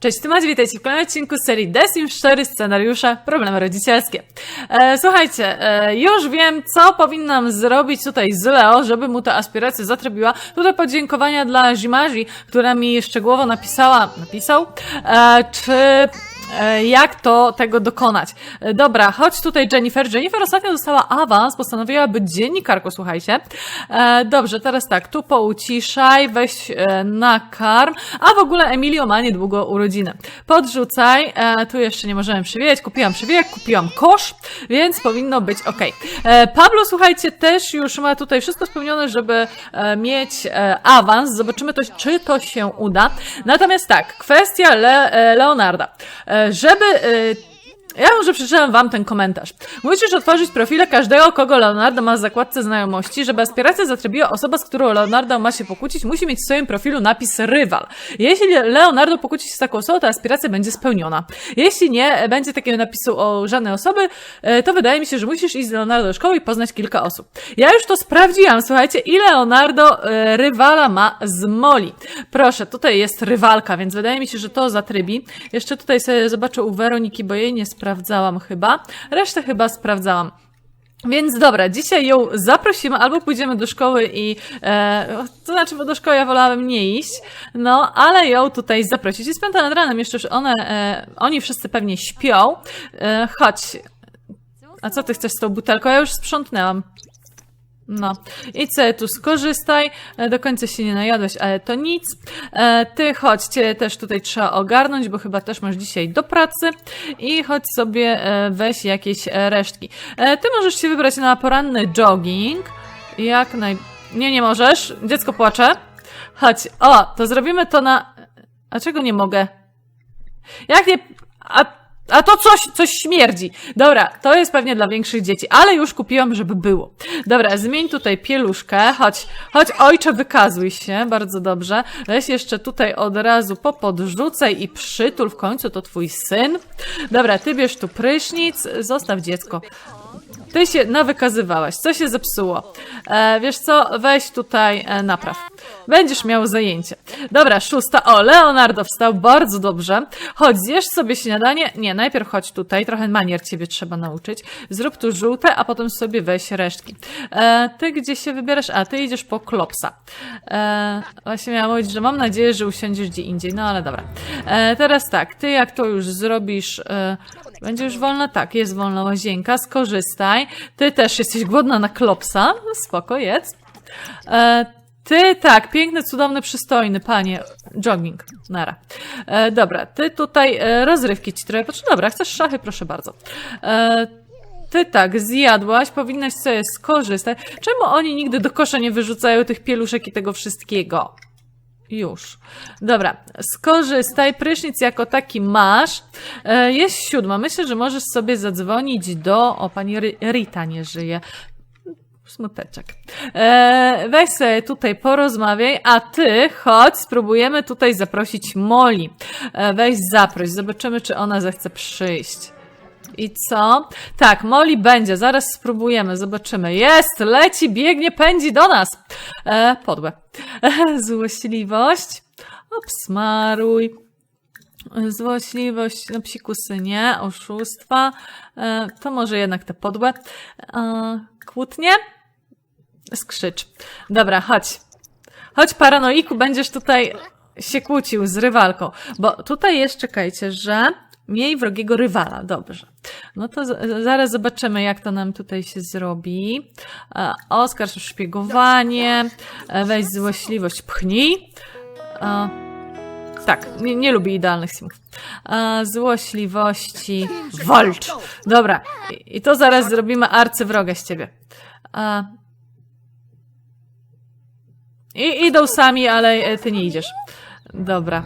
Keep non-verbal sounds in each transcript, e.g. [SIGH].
Cześć, tu Macie, witajcie w kolejnym odcinku serii The Sims 4 scenariusze Problemy rodzicielskie. E, słuchajcie, e, już wiem, co powinnam zrobić tutaj z Leo, żeby mu ta aspiracja zatrybiła. Tutaj podziękowania dla Zimazi, która mi szczegółowo napisała, napisał, e, czy jak to tego dokonać. E, Dobra, chodź tutaj Jennifer. Jennifer ostatnio dostała awans, postanowiła być dziennikarką, słuchajcie. E, Dobrze, teraz tak, tu pouciszaj, weź e, nakarm, a w ogóle Emilio ma niedługo urodziny. Podrzucaj, e, tu jeszcze nie możemy przywijać, kupiłam przywijak, kupiłam kosz, więc powinno być ok. E, Pablo, słuchajcie, też już ma tutaj wszystko spełnione, żeby e, mieć e, awans. Zobaczymy to, czy to się uda. Natomiast tak, kwestia Le, e, Leonarda. E, Żeby e, ja może przeczytam wam ten komentarz. Musisz otworzyć profile każdego, kogo Leonardo ma w zakładce znajomości, żeby aspiracja zatrybiła osoba, z którą Leonardo ma się pokłócić, musi mieć w swoim profilu napis rywal. Jeśli Leonardo pokłóci się z taką osobą, to aspiracja będzie spełniona. Jeśli nie będzie takiego napisu o żadnej osoby, e, to wydaje mi się, że musisz iść z Leonardo do szkoły i poznać kilka osób. Ja już to sprawdziłam, słuchajcie, i Leonardo e, rywala ma z Moli. Proszę, tutaj jest rywalka, więc wydaje mi się, że to zatrybi. Jeszcze tutaj sobie zobaczę u Weroniki, bo jej nie sprawdzałam chyba. Resztę chyba sprawdzałam. Więc dobra, dzisiaj ją zaprosimy, albo pójdziemy do szkoły i, e, to znaczy, bo do szkoły ja wolałabym nie iść, no, ale ją tutaj zaprosić. Jest piąta nad ranem, jeszcze już one, e, oni wszyscy pewnie śpią. E, chodź. A co ty chcesz z tą butelką? Ja już sprzątnęłam. No, idź sobie tu skorzystaj, E, do końca się nie najadłeś, ale to nic. E, Ty chodź, cię też tutaj trzeba ogarnąć, bo chyba też masz dzisiaj do pracy i chodź sobie e, weź jakieś resztki. Ty możesz się wybrać na poranny jogging, jak naj... Nie, nie możesz, dziecko płacze. Chodź, o, to zrobimy to na... A czego nie mogę? Jak nie... A, a to coś, coś śmierdzi. Dobra, to jest pewnie dla większych dzieci, ale już kupiłam, żeby było. Dobra, zmień tutaj pieluszkę. Chodź, chodź ojcze, wykazuj się. Bardzo dobrze. Weź jeszcze tutaj od razu popodrzucaj i przytul w końcu, to twój syn. Dobra, ty bierz tu prysznic, zostaw dziecko. Ty się nawykazywałaś, co się zepsuło? E, wiesz co, weź tutaj e, napraw. Będziesz miał zajęcie. Dobra, szósta. O, Leonardo wstał, bardzo dobrze. Chodź, zjesz sobie śniadanie. Nie, najpierw chodź tutaj, trochę manier ciebie trzeba nauczyć. Zrób tu żółte, a potem sobie weź resztki. E, ty gdzie się wybierasz? A, ty idziesz po klopsa. E, właśnie miałam mówić, że mam nadzieję, że usiądziesz gdzie indziej, no ale dobra. E, teraz tak, ty jak to już zrobisz... E, będzie już wolna? Tak, jest wolna łazienka, skorzystaj. Ty też jesteś głodna na klopsa, spoko, jedz. E, ty, tak, piękny, cudowny, przystojny, panie. Jogging, nara. E, dobra, ty tutaj e, rozrywki ci trochę potrzeba. Dobra, chcesz szachy? Proszę bardzo. E, ty tak, zjadłaś, powinnaś sobie skorzystać. Czemu oni nigdy do kosza nie wyrzucają tych pieluszek i tego wszystkiego? Już. Dobra, skorzystaj. Prysznic jako taki masz. E, jest siódma. Myślę, że możesz sobie zadzwonić do. O, pani Rita nie żyje. Smuteczek. E, weź sobie tutaj porozmawiaj, a ty chodź, spróbujemy tutaj zaprosić Moli. E, weź zaproś, zobaczymy, czy ona zechce przyjść. I co? Tak, Molly będzie, zaraz spróbujemy, zobaczymy. Jest, leci, biegnie, pędzi do nas. E, podłe. E, złośliwość. Obsmaruj. Złośliwość, no psikusy nie, oszustwa. E, to może jednak te podłe. E, kłótnie? Skrzycz. Dobra, chodź. Chodź, paranoiku, będziesz tutaj się kłócił z rywalką. Bo tutaj jest, czekajcie, że miej wrogiego rywala. Dobrze. No to zaraz zobaczymy, jak to nam tutaj się zrobi. E, Oskarż o szpiegowanie. E, weź złośliwość, pchnij. E, tak, nie, nie lubi idealnych simów. Złośliwości, walcz. Dobra, i, to zaraz zrobimy arcywroga z ciebie. I idą sami, ale ty nie idziesz. Dobra.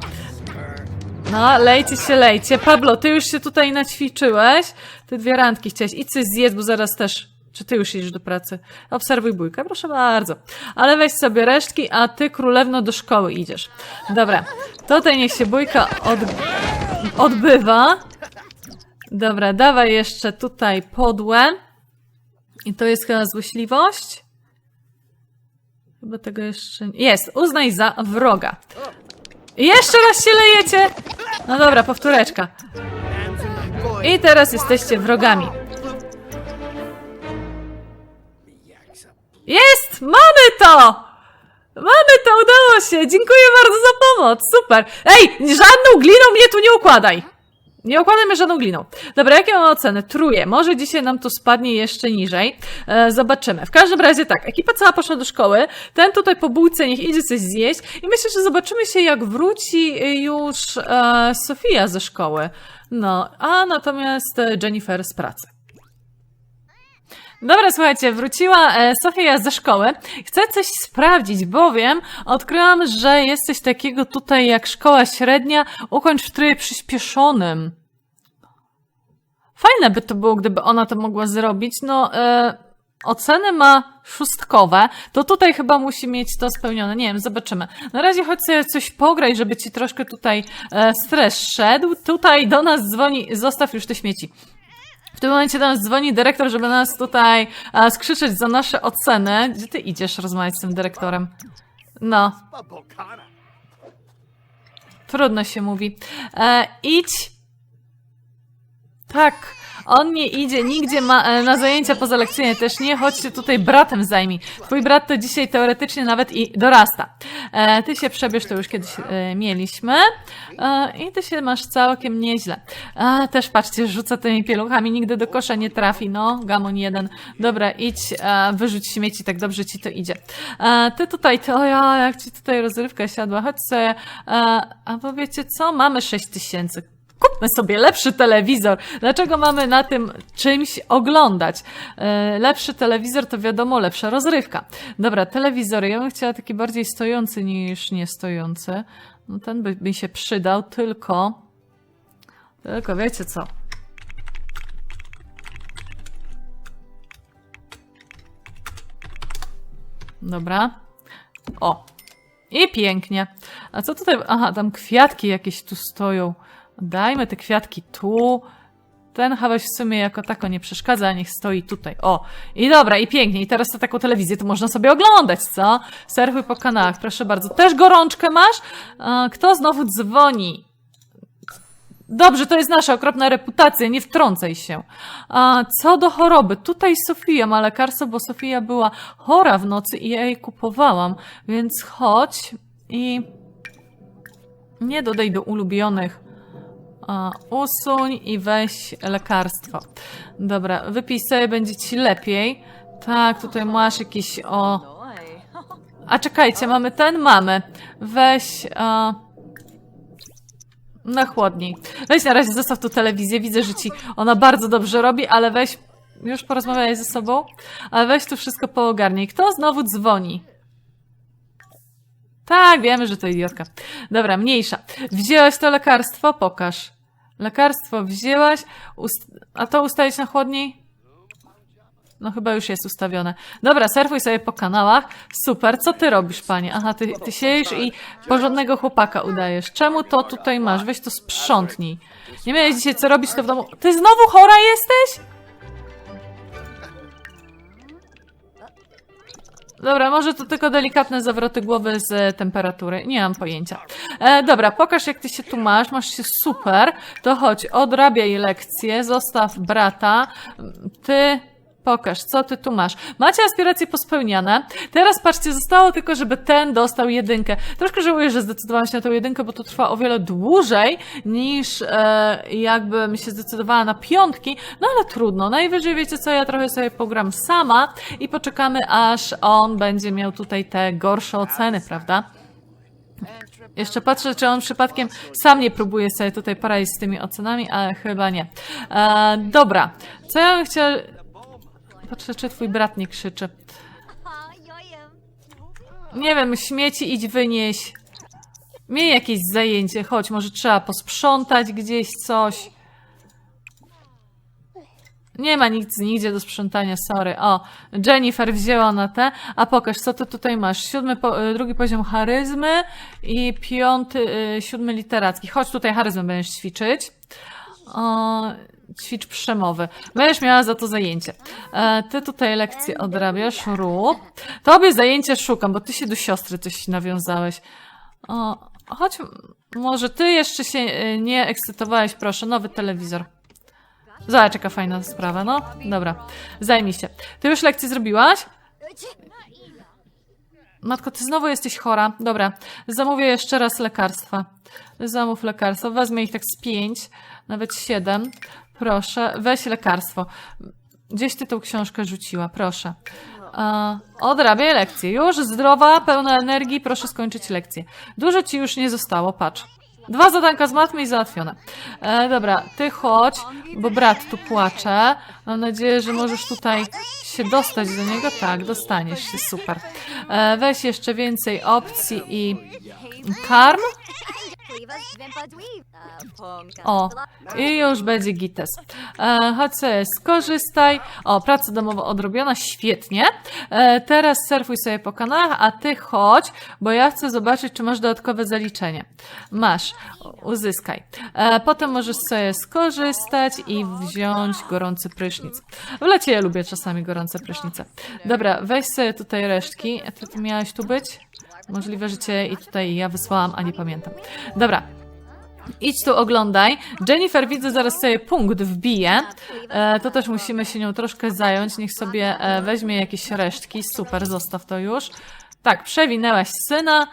No, lejcie się, lejcie. Pablo, ty już się tutaj naćwiczyłeś. Ty dwie randki chciałeś. Idź coś zjedz, bo zaraz też... Czy ty już idziesz do pracy? Obserwuj bójkę, proszę bardzo. Ale weź sobie resztki, a ty królewno do szkoły idziesz. Dobra. Tutaj niech się bójka od... odbywa. Dobra, dawaj jeszcze tutaj podłe. I to jest chyba złośliwość? Chyba tego jeszcze nie. Jest, uznaj za wroga. Jeszcze raz się lejecie! No dobra, powtóreczka. I teraz jesteście wrogami. Jest! Mamy to! Mamy to, udało się! Dziękuję bardzo za pomoc! Super! Ej, żadną gliną mnie tu nie układaj! Nie układajmy żadną gliną. Dobra, jakie mamy oceny? Truje. Może dzisiaj nam to spadnie jeszcze niżej. E, zobaczymy. W każdym razie tak, ekipa cała poszła do szkoły. Ten tutaj po bułce niech idzie coś zjeść. I myślę, że zobaczymy się, jak wróci już e, Sofia ze szkoły. No, a natomiast e, Jennifer z pracy. Dobra, słuchajcie, wróciła e, Sofia ze szkoły. Chcę coś sprawdzić, bowiem odkryłam, że jest coś takiego tutaj jak szkoła średnia, ukończ w trybie przyspieszonym. Fajne by to było, gdyby ona to mogła zrobić. No, e, oceny ma szóstkowe, to tutaj chyba musi mieć to spełnione. Nie wiem, zobaczymy. Na razie chodź sobie coś pograj, żeby ci troszkę tutaj e, stres szedł. Tutaj do nas dzwoni, zostaw już te śmieci. W tym momencie do nas dzwoni dyrektor, żeby nas tutaj e, skrzyczeć za nasze oceny. Gdzie ty idziesz rozmawiać z tym dyrektorem? No, trudno się mówi. E, idź. Tak, on nie idzie nigdzie ma, e, na zajęcia pozalekcyjne, też nie, chodź się tutaj bratem zajmij. Twój brat to dzisiaj teoretycznie nawet i dorasta. E, ty się przebierz, to już kiedyś e, mieliśmy. E, I ty się masz całkiem nieźle. A, też patrzcie, rzuca tymi pieluchami, nigdy do kosza nie trafi, no, gamon jeden. Dobra, idź, e, wyrzuć śmieci, tak dobrze ci to idzie. E, ty tutaj, to ja, jak ci tutaj rozrywka siadła, chodź sobie, e, a powiecie co, mamy 6 tysięcy. Kupmy sobie lepszy telewizor. Dlaczego mamy na tym czymś oglądać? E, lepszy telewizor to wiadomo, lepsza rozrywka. Dobra, telewizory. Ja bym chciała taki bardziej stojący niż nie stojący. No ten by mi się przydał, tylko... Tylko wiecie co? Dobra. O. I pięknie. A co tutaj? Aha, tam kwiatki jakieś tu stoją. Dajmy te kwiatki tu. Ten haweś w sumie jako tako nie przeszkadza, niech stoi tutaj. O, i dobra, i pięknie. I teraz to taką telewizję to można sobie oglądać, co? Surfuj po kanałach, proszę bardzo. Też gorączkę masz? Kto znowu dzwoni? Dobrze, to jest nasza okropna reputacja, nie wtrącaj się. A co do choroby, tutaj Sofia ma lekarstwo, bo Sofia była chora w nocy i jej kupowałam, więc chodź i nie dodaj do ulubionych. A, usuń i weź lekarstwo. Dobra, wypij sobie, będzie ci lepiej. Tak, tutaj masz jakiś o. A czekajcie, mamy ten? Mamy. Weź. A... Na chłodniej. Weź na razie zostaw tu telewizję. Widzę, że ci ona bardzo dobrze robi, ale weź. Już porozmawiaj ze sobą, ale weź tu wszystko poogarnij. Kto znowu dzwoni? Tak, wiemy, że to idiotka. Dobra, mniejsza. Wzięłaś to lekarstwo? Pokaż. Lekarstwo wzięłaś, ust- a to ustawić na chłodniej? No chyba już jest ustawione. Dobra, surfuj sobie po kanałach. Super, co ty robisz, panie? Aha, ty, ty siedzisz i porządnego chłopaka udajesz. Czemu to tutaj masz? Weź to sprzątnij. Nie miałeś dzisiaj co robić, to w domu... Ty znowu chora jesteś? Dobra, może to tylko delikatne zawroty głowy z temperatury. Nie mam pojęcia. E, dobra, pokaż jak ty się tu masz. Masz się super. To chodź, odrabiaj lekcje, zostaw brata. Ty pokaż, co ty tu masz. Macie aspiracje pospełniane. Teraz patrzcie, zostało tylko, żeby ten dostał jedynkę. Troszkę żałuję, że zdecydowałam się na tą jedynkę, bo to trwa o wiele dłużej niż e, jakbym się zdecydowała na piątki. No ale trudno. Najwyżej wiecie co, ja trochę sobie pogram sama i poczekamy, aż on będzie miał tutaj te gorsze oceny, prawda? Jeszcze patrzę, czy on przypadkiem sam nie próbuje sobie tutaj poradzić z tymi ocenami, ale chyba nie. E, dobra, co ja bym chciała... Patrzę, czy twój brat nie krzyczy. Nie wiem, śmieci idź wynieś. Miej jakieś zajęcie, chodź, może trzeba posprzątać gdzieś coś. Nie ma nic nigdzie do sprzątania, sorry. O, Jennifer wzięła na te. A pokaż, co ty tutaj masz. Siódmy, po, y, drugi poziom charyzmy i piąty, y, siódmy literacki. Chodź tutaj charyzmę będziesz ćwiczyć. O, ćwicz przemowy. Będziesz miała za to zajęcie. E, ty tutaj lekcje odrabiasz, rób. Tobie zajęcie szukam, bo ty się do siostry coś nawiązałeś. O, chodź, Może ty jeszcze się e, nie ekscytowałeś, proszę, nowy telewizor. Zobacz, jaka fajna sprawa, no. Dobra, zajmij się. Ty już lekcję zrobiłaś? Matko, ty znowu jesteś chora. Dobra, zamówię jeszcze raz lekarstwa. Zamów lekarstwo. Wezmę ich tak z pięć, nawet siedem. Proszę, weź lekarstwo. Gdzieś ty tą książkę rzuciła, proszę. Odrabiaj lekcję. Już zdrowa, pełna energii, proszę skończyć lekcję. Dużo ci już nie zostało, patrz. Dwa zadanka z matmy i załatwione. E, dobra, ty chodź, bo brat tu płacze. Mam nadzieję, że możesz tutaj się dostać do niego. Tak, dostaniesz się, super. E, weź jeszcze więcej opcji i karm. O, i już będzie gites. E, chodź sobie, skorzystaj. O, praca domowa odrobiona, świetnie. E, teraz surfuj sobie po kanałach, a ty chodź, bo ja chcę zobaczyć, czy masz dodatkowe zaliczenie. Masz, uzyskaj. E, potem możesz sobie skorzystać i wziąć gorący prysznic. W lecie ja lubię czasami gorące prysznice. Dobra, weź sobie tutaj resztki. Ty, ty miałaś tu być? Możliwe, że cię i tutaj ja wysłałam, a nie pamiętam. Dobra, Idź tu, oglądaj. Jennifer, widzę, zaraz sobie punkt wbije. E, to też musimy się nią troszkę zająć. Niech sobie e, weźmie jakieś resztki. Super, zostaw to już. Tak, przewinęłaś syna.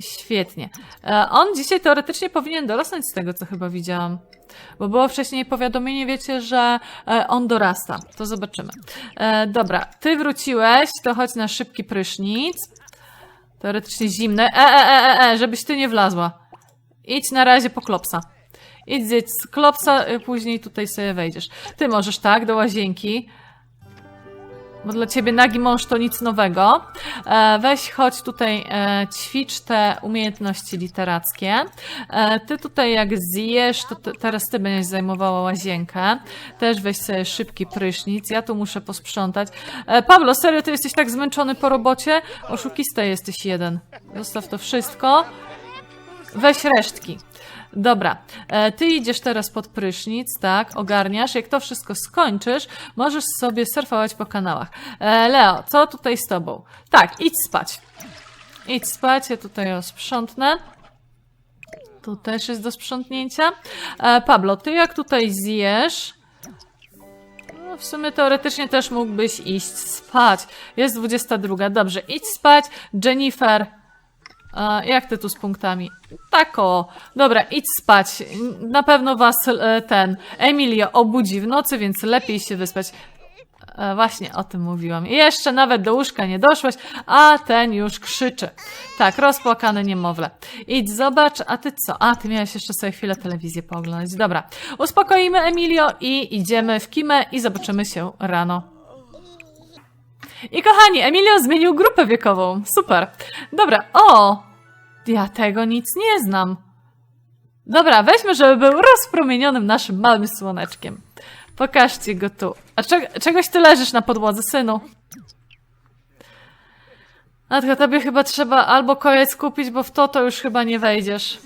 Świetnie. E, on dzisiaj teoretycznie powinien dorosnąć z tego, co chyba widziałam. Bo było wcześniej powiadomienie, wiecie, że e, on dorasta. To zobaczymy. E, dobra, ty wróciłeś, to chodź na szybki prysznic. Teoretycznie zimny. E, e, e, e, e, żebyś ty nie wlazła. Idź na razie po klopsa. Idź z klopsa, y, później tutaj sobie wejdziesz. Ty możesz, tak, do łazienki. Bo dla ciebie nagi mąż to nic nowego. E, weź, chodź tutaj, e, ćwicz te umiejętności literackie. E, ty tutaj jak zjesz, to te, teraz ty będziesz zajmowała łazienkę. Też weź sobie szybki prysznic. Ja tu muszę posprzątać. Pablo, serio, ty jesteś tak zmęczony po robocie? Oszukista jesteś jeden. Zostaw to wszystko. Weź resztki. Dobra, e, ty idziesz teraz pod prysznic, tak, ogarniasz. Jak to wszystko skończysz, możesz sobie surfować po kanałach. E, Leo, co tutaj z tobą? Tak, idź spać. Idź spać, ja tutaj ją sprzątnę. Tu też jest do sprzątnięcia. E, Pablo, ty jak tutaj zjesz... No, w sumie teoretycznie też mógłbyś iść spać. Jest 22, dobrze, idź spać. Jennifer, a, jak ty tu z punktami? Tak o. Dobra, idź spać. Na pewno was e, ten Emilio obudzi w nocy, więc lepiej się wyspać. E, właśnie o tym mówiłam. Jeszcze nawet do łóżka nie doszłaś, a ten już krzyczy. Tak, rozpłakane niemowlę. Idź, zobacz, a ty co? A, ty miałeś jeszcze sobie chwilę telewizję pooglądać. Dobra, uspokoimy Emilio i idziemy w kimę i zobaczymy się rano. I kochani, Emilio zmienił grupę wiekową. Super. Dobra, o! Ja tego nic nie znam. Dobra, weźmy, żeby był rozpromienionym naszym małym słoneczkiem. Pokażcie go tu. A cze czegoś ty leżysz na podłodze, synu? A tylko tobie chyba trzeba albo koniec kupić, bo w to to już chyba nie wejdziesz.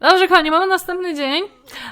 Dobrze, kochani, mamy następny dzień.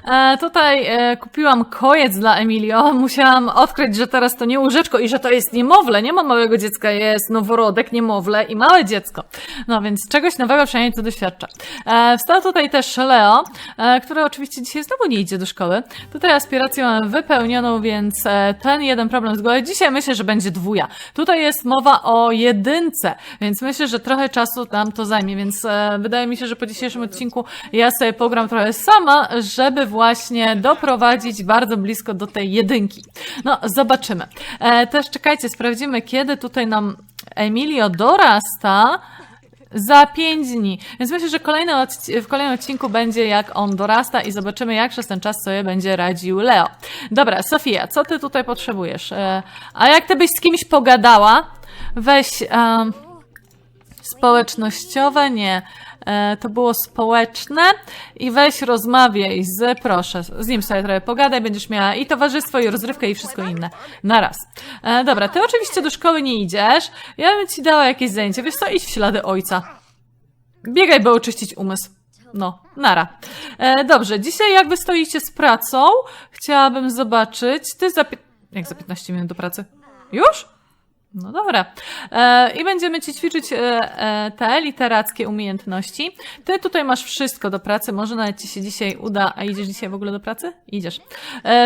E, tutaj e, kupiłam kojec dla Emilio. Musiałam odkryć, że teraz to nie łóżeczko i że to jest niemowlę. Nie ma małego dziecka, jest noworodek, niemowlę i małe dziecko. No więc czegoś nowego przynajmniej to doświadcza. E, wstał tutaj też Leo, e, który oczywiście dzisiaj znowu nie idzie do szkoły. Tutaj aspirację mam wypełnioną, więc e, ten jeden problem z głowy. Dzisiaj myślę, że będzie dwuja. Tutaj jest mowa o jedynce, więc myślę, że trochę czasu nam to zajmie, więc e, wydaje mi się, że po dzisiejszym odcinku ja sobie pogram trochę sama, żeby właśnie doprowadzić bardzo blisko do tej jedynki. No, zobaczymy. E, też czekajcie, sprawdzimy, kiedy tutaj nam Emilio dorasta. Za pięć dni. Więc myślę, że kolejny w kolejnym odcinku będzie jak on dorasta i zobaczymy, jak przez ten czas sobie będzie radził Leo. Dobra, Sofia, co ty tutaj potrzebujesz? E, a jak ty byś z kimś pogadała? Weź. społecznościowe, nie. E, to było społeczne i weź rozmawiaj z, proszę, z nim sobie trochę pogadaj, będziesz miała i towarzystwo, i rozrywkę, i wszystko inne. Naraz. E, dobra, ty oczywiście do szkoły nie idziesz. Ja bym ci dała jakieś zajęcie. Wiesz co, idź w ślady ojca. Biegaj, by oczyścić umysł. No, nara. E, dobrze, dzisiaj jak wy stoicie z pracą, chciałabym zobaczyć, ty za... Jak za 15 minut do pracy? Już? No dobra. E, I będziemy ci ćwiczyć e, e, te literackie umiejętności. Ty tutaj masz wszystko do pracy, może nawet ci się dzisiaj uda. A idziesz dzisiaj w ogóle do pracy? Idziesz.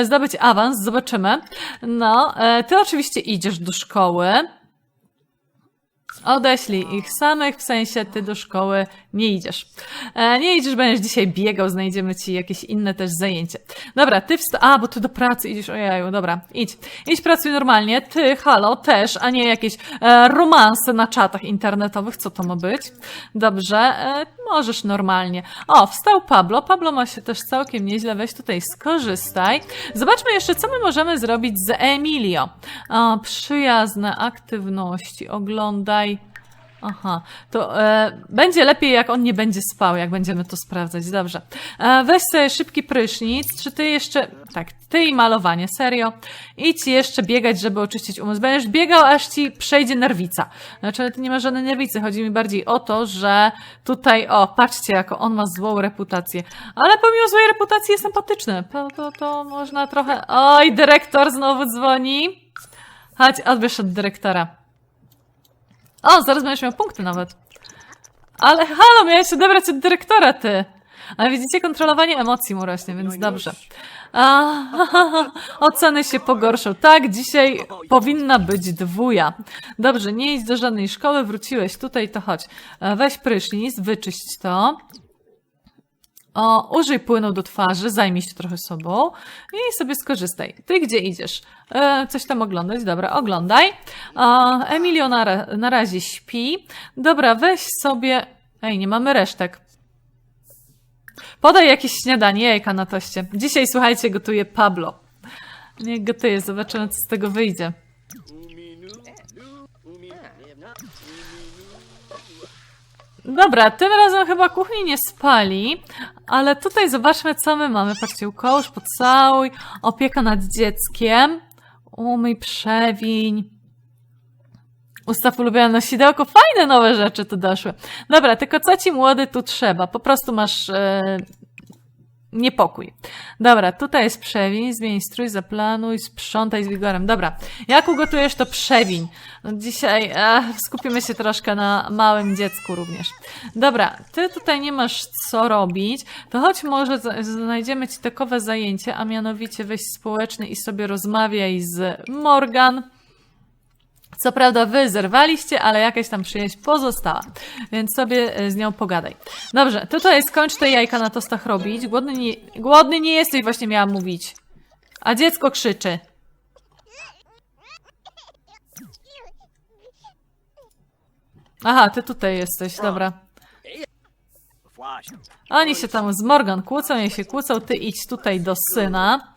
Zdobyć awans, zobaczymy. No, ty oczywiście idziesz do szkoły. Odeślij ich samych, w sensie ty do szkoły nie idziesz. E, nie idziesz, będziesz dzisiaj biegał, znajdziemy ci jakieś inne też zajęcie. Dobra, ty wsta... A, bo ty do pracy idziesz, ojeju, dobra, idź. Idź pracuj normalnie, ty, halo, też, a nie jakieś e, romanse na czatach internetowych, co to ma być? Dobrze, e, możesz normalnie. O, wstał Pablo, Pablo ma się też całkiem nieźle, weź tutaj skorzystaj. Zobaczmy jeszcze, co my możemy zrobić z Emilio. O, przyjazne aktywności, oglądaj Aha, to e, będzie lepiej, jak on nie będzie spał, jak będziemy to sprawdzać. Dobrze. E, weź sobie szybki prysznic. Czy ty jeszcze. Tak, ty i malowanie, serio. Idź jeszcze biegać, żeby oczyścić umysł. Będziesz biegał, aż ci przejdzie nerwica. Znaczy, ty nie masz żadnej nerwicy. Chodzi mi bardziej o to, że tutaj, o, patrzcie, jako on ma złą reputację. Ale pomimo złej reputacji jest sympatyczny. To, to, to można trochę. Oj, dyrektor znowu dzwoni. Chodź, odbierz od dyrektora. O, zaraz będziesz miał punkty nawet. Ale halo, miałeś odebrać od dyrektora, ty. Ale widzicie, kontrolowanie emocji mu rośnie, więc dobrze. A, [LAUGHS] oceny się pogorszą. Tak, dzisiaj powinna być dwuja. Dobrze, nie idź do żadnej szkoły, wróciłeś tutaj, to chodź. E, Weź prysznic, wyczyść to. O, użyj płynu do twarzy, zajmij się trochę sobą i sobie skorzystaj. Ty gdzie idziesz? E, coś tam oglądać? Dobra, oglądaj. A, Emilio na, na razie śpi. Dobra, weź sobie... Ej, nie mamy resztek. Podaj jakieś śniadanie, jajka na toście. Dzisiaj, słuchajcie, gotuje Pablo. Niech gotuje, zobaczymy, co z tego wyjdzie. Dobra, tym razem chyba kuchni nie spali, ale tutaj zobaczmy, co my mamy. Patrzcie, ukołż, pocałuj, opieka nad dzieckiem, umyj, przewiń, ustaw ulubione nosidełko. Fajne nowe rzeczy tu doszły. Dobra, tylko co ci młody tu trzeba? Po prostu masz e, niepokój. Dobra, tutaj jest przewiń, zmień strój, zaplanuj, sprzątaj z wigorem. Dobra, jak ugotujesz to przewiń? No dzisiaj e, skupimy się troszkę na małym dziecku również. Dobra, ty tutaj nie masz co robić, to choć może znajdziemy ci takowe zajęcie, a mianowicie weź społeczny i sobie rozmawiaj z Morgan. Co prawda wy zerwaliście, ale jakaś tam przyjaźń pozostała, więc sobie e, z nią pogadaj. Dobrze, tutaj skończ te jajka na tostach robić. Głodny nie, głodny nie jesteś, właśnie miałam mówić. A dziecko krzyczy. Aha, ty tutaj jesteś, dobra. Oni się tam z Morgan kłócą, nie się kłócą, ty idź tutaj do syna.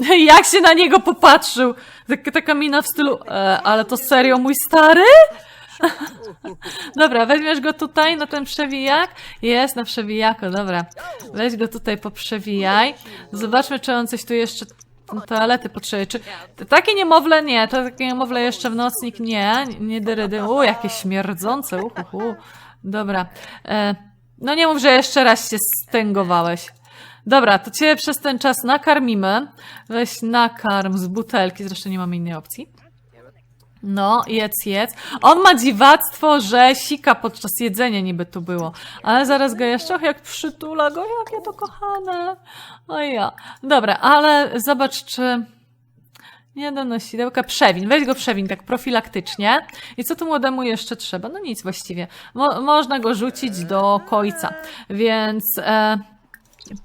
[LAUGHS] Jak się na niego popatrzył! Tak, taka mina w stylu, e, ale to serio mój stary? [LAUGHS] Dobra, weźmiesz go tutaj na ten przewijak? Jest na przewijaku, dobra. Weź go tutaj poprzewijaj. Zobaczmy, czy on coś tu jeszcze toalety potrzebuje. Czy takie niemowlę nie, to takie niemowlę jeszcze w nocnik nie, nie dyrydy. U, jakieś śmierdzące, uhuhu. Dobra. E, no nie mów, że jeszcze raz się stęgowałeś. Dobra, to cię przez ten czas nakarmimy. Weź nakarm z butelki, zresztą nie mamy innej opcji. No, jedz, jedz. On ma dziwactwo, że sika podczas jedzenia niby tu było. Ale zaraz go jeszcze, och, jak przytula go, jakie to kochane. O ja. Dobra, ale zobacz, czy... Nie do nosidełka. Przewiń, weź go przewiń tak profilaktycznie. I co tu młodemu jeszcze trzeba? No nic właściwie. Mo można go rzucić do końca. Więc e,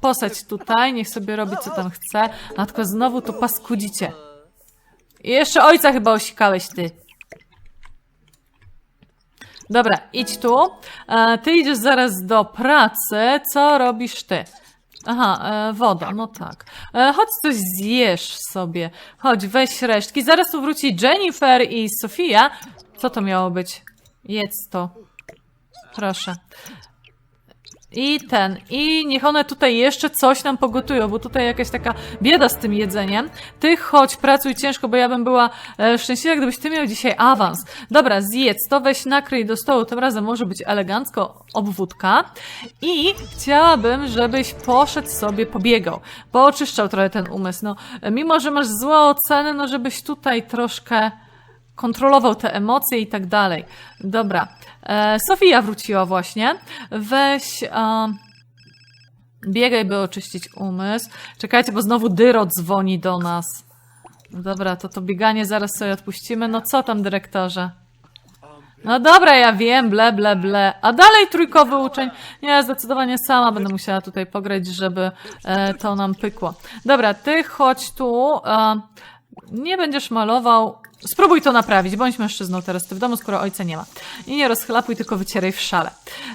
posadź tutaj, niech sobie robi co tam chce. A tylko znowu to paskudzicie. I jeszcze ojca chyba osikałeś ty. Dobra, idź tu. E, ty idziesz zaraz do pracy. Co robisz ty? Aha, e, woda, no tak. E, chodź coś zjesz sobie. Chodź, weź resztki. Zaraz tu wróci Jennifer i Sofia. Co to miało być? Jedz to. Proszę. I ten, i niech one tutaj jeszcze coś nam pogotują, bo tutaj jakaś taka bieda z tym jedzeniem. Ty chodź, pracuj ciężko, bo ja bym była e, szczęśliwa, gdybyś ty miał dzisiaj awans. Dobra, zjedz to, weź nakryj do stołu, tym razem może być elegancko obwódka. I chciałabym, żebyś poszedł sobie, pobiegał, pooczyszczał trochę ten umysł. No, mimo, że masz złe oceny, no żebyś tutaj troszkę kontrolował te emocje i tak dalej. Dobra. E, Sofia wróciła właśnie. Weź. A... Biegaj, by oczyścić umysł. Czekajcie, bo znowu Dyro dzwoni do nas. Dobra, to to bieganie zaraz sobie odpuścimy. No co tam, dyrektorze? No dobra, ja wiem, ble, ble, ble. A dalej trójkowy uczeń. Nie, zdecydowanie sama będę musiała tutaj pograć, żeby e, to nam pykło. Dobra, ty chodź tu. E, nie będziesz malował. Spróbuj to naprawić. Bądź mężczyzną teraz ty w domu, skoro ojca nie ma. I nie rozchlapuj, tylko wycieraj w szale.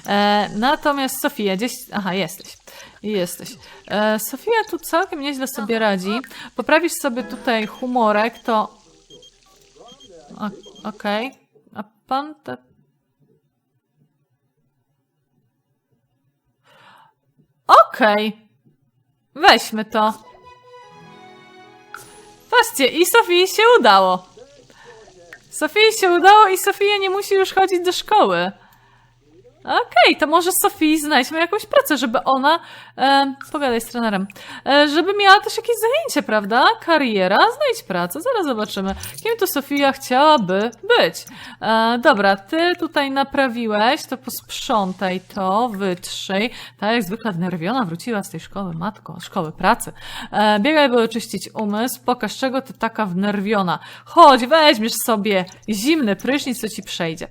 E, natomiast Sofia, gdzieś... Aha, jesteś. Jesteś. E, Sofia tu całkiem nieźle sobie radzi. Poprawisz sobie tutaj humorek, to... Okej. A pan te... Okej. Weźmy to. Patrzcie, i Sofii się udało. Sofii się udało i Sofia nie musi już chodzić do szkoły. Okej, to może Sofii znajdźmy jakąś pracę, żeby ona. E, pogadaj z trenerem. E, żeby miała też jakieś zajęcie, prawda? Kariera, znajdź pracę, zaraz zobaczymy. Kim to Sofia chciałaby być? E, dobra, ty tutaj naprawiłeś, to posprzątaj to, wytrzyj. Tak jak zwykle wnerwiona wróciła z tej szkoły, matko, szkoły pracy. E, biegaj, by oczyścić umysł, pokaż czego ty taka wnerwiona. Chodź, weźmiesz sobie zimny prysznic, co ci przejdzie.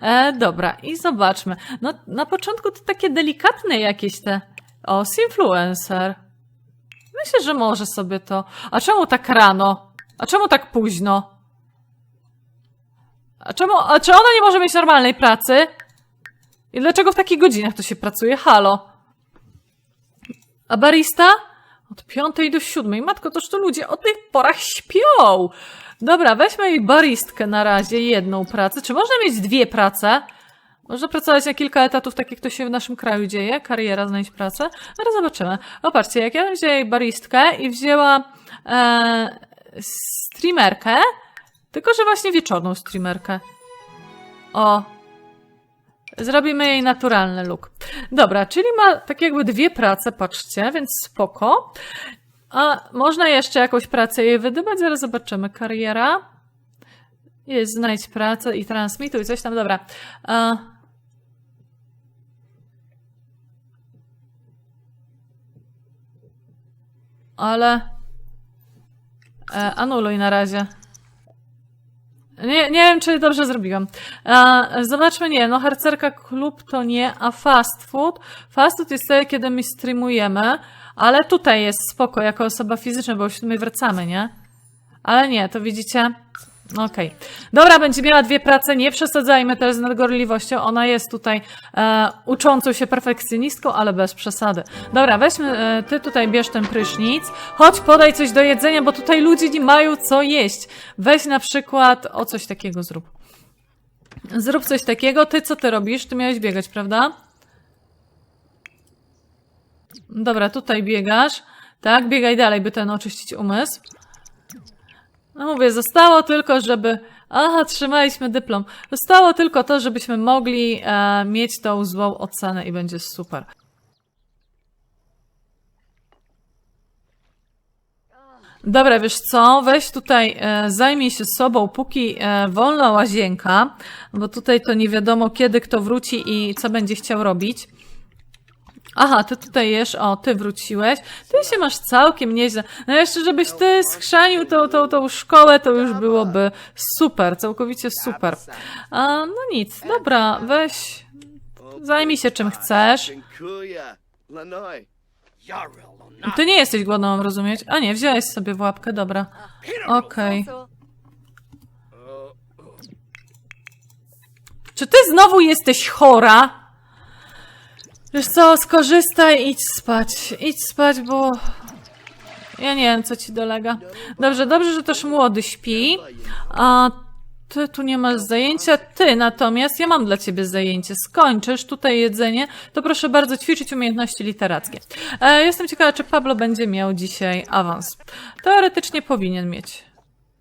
E, dobra, i zobaczmy. No, na początku to takie delikatne jakieś te. O, influencer. Myślę, że może sobie to. A czemu tak rano? A czemu tak późno? A czemu. A czy ona nie może mieć normalnej pracy? I dlaczego w takich godzinach to się pracuje? Halo. A barista? Od piątej do siódmej. Matko, toż to ludzie o tych porach śpią. Dobra, weźmy jej baristkę na razie, jedną pracę. Czy można mieć dwie prace? Można pracować na kilka etatów, tak jak to się w naszym kraju dzieje. Kariera, znaleźć pracę. Zaraz zobaczymy. O, patrzcie, jak ja bym wzięła baristkę i wzięła e, streamerkę, tylko że właśnie wieczorną streamerkę. O. Zrobimy jej naturalny look. Dobra, czyli ma tak jakby dwie prace, patrzcie, więc spoko. A można jeszcze jakąś pracę jej wydybać? Zaraz zobaczymy. Kariera. Jest, znajdź pracę i transmituj coś tam, dobra. A... Ale... E, anuluj na razie. Nie, nie wiem, czy dobrze zrobiłam. E, zobaczmy, nie, no harcerka klub to nie, a fast food. Fast food jest wtedy, kiedy my streamujemy, ale tutaj jest spoko, jako osoba fizyczna, bo o siódmej wracamy, nie? Ale nie, to widzicie? Okej. Dobra, będzie miała dwie prace, nie przesadzajmy też z nadgorliwością. Ona jest tutaj e, uczącą się perfekcjonistką, ale bez przesady. Dobra, weźmy, e, ty tutaj bierz ten prysznic. Chodź, podaj coś do jedzenia, bo tutaj ludzie nie mają co jeść. Weź na przykład, o coś takiego zrób. Zrób coś takiego. Ty co ty robisz? Ty miałeś biegać, prawda? Dobra, tutaj biegasz. Tak, biegaj dalej, by ten oczyścić umysł. No mówię, zostało tylko, żeby. Aha, trzymaliśmy dyplom. Zostało tylko to, żebyśmy mogli e, mieć tą złą ocenę i będzie super. Dobra, wiesz co, weź tutaj, e, zajmij się sobą, póki e, wolna łazienka, bo tutaj to nie wiadomo kiedy kto wróci i co będzie chciał robić. Aha, ty tutaj jesz, o, ty wróciłeś. Ty się masz całkiem nieźle. No jeszcze, żebyś ty schrzanił tą, tą, tą szkołę, to już byłoby super, całkowicie super. A, no nic, dobra, weź, zajmij się czym chcesz. Ty nie jesteś głodna, mam rozumieć? A nie, wziąłeś sobie w łapkę, dobra. Okej. Czy ty znowu jesteś chora? Wiesz co, skorzystaj, idź spać. Idź spać, bo... Ja nie wiem, co ci dolega. Dobrze, dobrze, że też młody śpi. A ty tu nie masz zajęcia. Ty natomiast, ja mam dla ciebie zajęcie. Skończysz tutaj jedzenie, to proszę bardzo ćwiczyć umiejętności literackie. E, jestem ciekawa, czy Pablo będzie miał dzisiaj awans. Teoretycznie powinien mieć.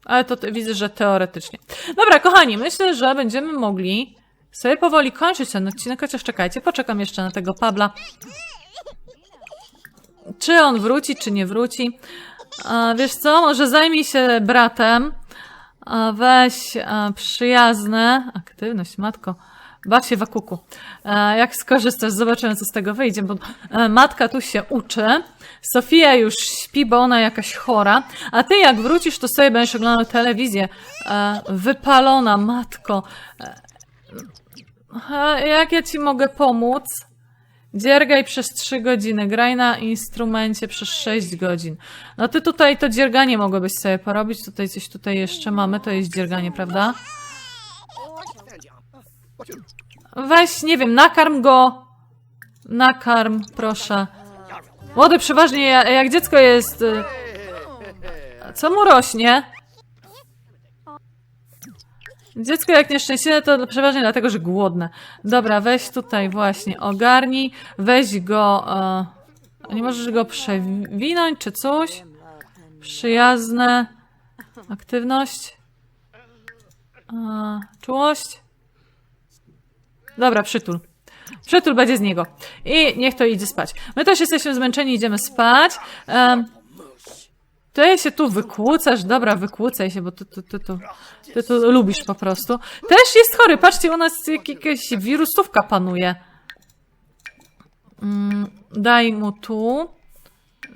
Ale to widzę, że teoretycznie. Dobra, kochani, myślę, że będziemy mogli sobie powoli kończyć ten odcinek, chociaż czekajcie, poczekam jeszcze na tego Pabla. Czy on wróci, czy nie wróci? A, wiesz co, może zajmij się bratem. A weź a, przyjazne. Aktywność, matko. Baw się wakuku. E, jak skorzystasz, zobaczymy, co z tego wyjdzie, bo matka tu się uczy. Sofia już śpi, bo ona jakaś chora. A ty, jak wrócisz, to sobie będziesz oglądał telewizję. Wypalona, matko. Jak ja ci mogę pomóc? Dziergaj przez 3 godziny, graj na instrumencie przez 6 godzin. No ty tutaj to dzierganie mogłabyś sobie porobić, tutaj coś tutaj jeszcze mamy, to jest dzierganie, prawda? Weź, nie wiem, nakarm go. Nakarm, proszę. Młody przeważnie ja- jak dziecko jest... y, Co mu rośnie? Dziecko jak nieszczęśliwe to przeważnie dlatego, że głodne. Dobra, weź tutaj właśnie, ogarnij, weź go... E, nie możesz go przewinąć czy coś? Przyjazne... Aktywność? E, czułość? Dobra, przytul. Przytul będzie z niego. I niech to idzie spać. My też jesteśmy zmęczeni, idziemy spać. Um, ty się tu wykłócasz, dobra, wykłócaj się, bo ty, ty, ty, ty, ty to lubisz po prostu. Też jest chory, patrzcie, u nas jak, jakaś wirusówka panuje. Mm, daj mu tu.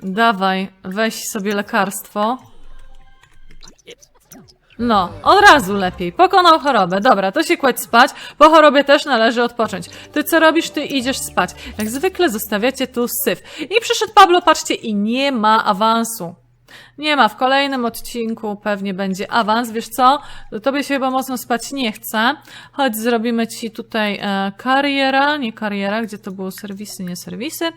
Dawaj, weź sobie lekarstwo. No, od razu lepiej. Pokonał chorobę. Dobra, to się kładź spać. Po chorobie też należy odpocząć. Ty co robisz? Ty idziesz spać. Jak zwykle zostawiacie tu syf. I przyszedł Pablo, patrzcie, i nie ma awansu. Nie ma. W kolejnym odcinku pewnie będzie awans. Wiesz co? Tobie się chyba mocno spać nie chce. Chodź, zrobimy ci tutaj e, kariera. Nie kariera, gdzie to było serwisy, nie serwisy.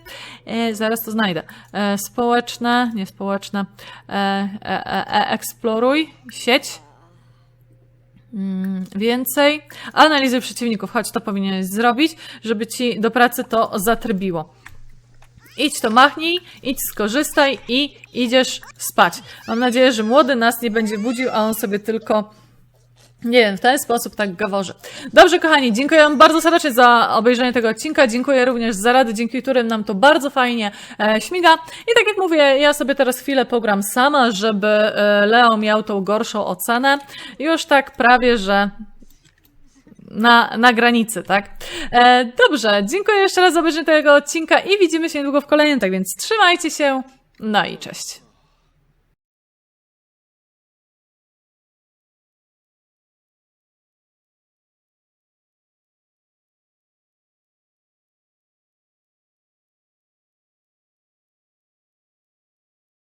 E, zaraz to znajdę. E, społeczne, nie społeczne. E, e, e, e, eksploruj sieć. Mm, więcej. Analizy przeciwników. Chodź, to powinieneś zrobić, żeby ci do pracy to zatrybiło. Idź to machnij, idź skorzystaj i idziesz spać. Mam nadzieję, że młody nas nie będzie budził, a on sobie tylko nie wiem, w ten sposób tak gaworzy. Dobrze, kochani, dziękuję Wam bardzo serdecznie za obejrzenie tego odcinka. Dziękuję również za rady, dzięki którym nam to bardzo fajnie e, śmiga. I tak jak mówię, ja sobie teraz chwilę pogram sama, żeby e, Leo miał tą gorszą ocenę. Już tak prawie, że na, na granicy, tak? E, dobrze, dziękuję jeszcze raz za obejrzenie tego odcinka i widzimy się niedługo w kolejnym, tak więc trzymajcie się, no i cześć.